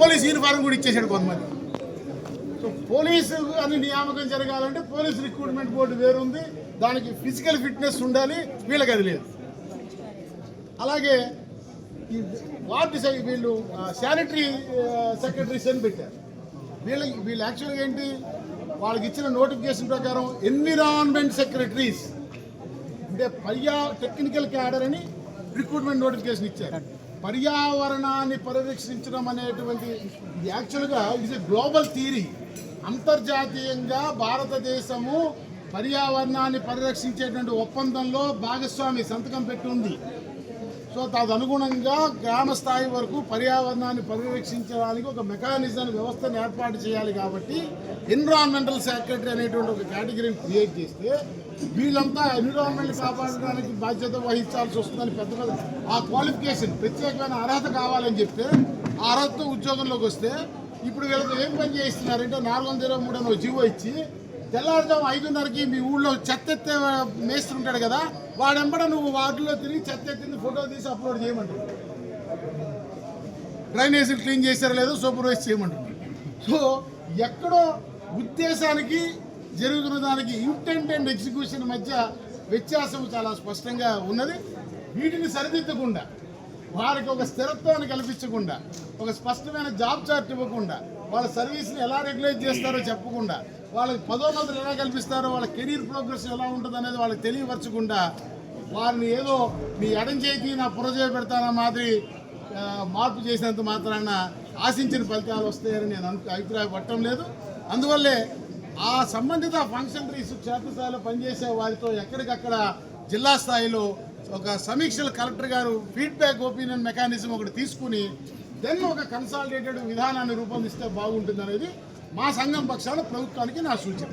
Police uniform కూడా ఇచ్చేసాడు కొంతమంది. సో పోలీసు అని నియామకం జరగాలంటే పోలీస్ రిక్రూట్మెంట్ బోర్డు వేరుంది. దానికి ఫిజికల్ ఫిట్నెస్ ఉండాలి వీళ్ళకి అది లేదు. అలాగే ఈ వార్డు వీళ్ళు శానిటరీ సెక్రటరీస్ అని పెట్టారు. వీళ్ళ వీళ్ళు యాక్చువల్గా ఏంటి? వాళ్ళకి ఇచ్చిన నోటిఫికేషన్ ప్రకారం ఎన్విరాన్మెంట్ సెక్రటరీస్ అంటే పర్యా టెక్నికల్ క్యాడర్ అని రిక్రూట్మెంట్ నోటిఫికేషన్ ఇచ్చారు. పర్యావరణాన్ని పరిరక్షించడం అనేటువంటి యాక్చువల్గా ఇట్స్ ఎ గ్లోబల్ థియరీ అంతర్జాతీయంగా భారతదేశము పర్యావరణాన్ని పరిరక్షించేటువంటి ఒప్పందంలో భాగస్వామి సంతకం పెట్టి ఉంది. సో తదనుగుణంగా గ్రామ స్థాయి వరకు పర్యావరణాన్ని పరిరక్షించడానికి ఒక మెకానిజం వ్యవస్థను ఏర్పాటు చేయాలి కాబట్టి ఎన్విరాన్మెంటల్ సెక్రటరీ అనేటువంటి ఒక కేటగిరీని క్రియేట్ చేస్తే వీళ్ళంతా ఎన్విరాన్మెంట్ కాపాడడానికి బాధ్యత వహించాల్సి వస్తుందని పెద్ద పెద్ద ఆ క్వాలిఫికేషన్ ప్రత్యేకమైన అర్హత కావాలని చెప్తే ఆ అర్హతతో ఉద్యోగంలోకి వస్తే ఇప్పుడు వీళ్ళతో ఏం పని చేయిస్తున్నారంటే నాలుగు వందల ఇరవై మూడు జీవో ఇచ్చి తెల్లారుజాము ఐదున్నరకి మీ ఊళ్ళో చెత్త ఎత్తే మేస్త్రి ఉంటాడు కదా వాడెంబడ నువ్వు వార్డులో తిరిగి చెత్త ఎత్తింది ఫోటో తీసి అప్లోడ్ చేయమంటారు డ్రైనేజీలు క్లీన్ చేశారో లేదో సూపర్వైజ్ చేయమంటారు సో ఎక్కడో ఉద్దేశానికి జరుగుతున్న దానికి ఇంటెంట్ అండ్ ఎగ్జిక్యూషన్ మధ్య వ్యత్యాసం చాలా స్పష్టంగా ఉన్నది. వీటిని సరిదిద్దకుండా వారికి ఒక స్థిరత్వాన్ని కల్పించకుండా ఒక స్పష్టమైన జాబ్ చార్ట్ ఇవ్వకుండా వాళ్ళ సర్వీస్ని ఎలా రెగ్యులేట్ చేస్తారో చెప్పకుండా వాళ్ళకి పదోన్నతులు ఎలా కల్పిస్తారో వాళ్ళ కెరీర్ ప్రోగ్రెస్ ఎలా ఉంటుంది అనేది వాళ్ళకి తెలియపరచకుండా వారిని ఏదో మీ ఎడం చేతి నా పురజయ పెడతానా మాదిరి మార్పు చేసినంత మాత్రాన ఆశించిన ఫలితాలు వస్తాయని నేను అభిప్రాయపడటం లేదు. అందువల్లే ఆ సంబంధిత ఫంక్షన్ రీస్ క్షేత్రస్థాయిలో పనిచేసే వారితో ఎక్కడికక్కడ జిల్లా స్థాయిలో ఒక సమీక్షలు కలెక్టర్ గారు ఫీడ్బ్యాక్ ఒపీనియన్ మెకానిజం ఒకటి తీసుకుని దెన్ ఒక కన్సాలిడేటెడ్ విధానాన్ని రూపొందిస్తే బాగుంటుంది అనేది మా సంఘం పక్షాన ప్రభుత్వానికి నా సూచన.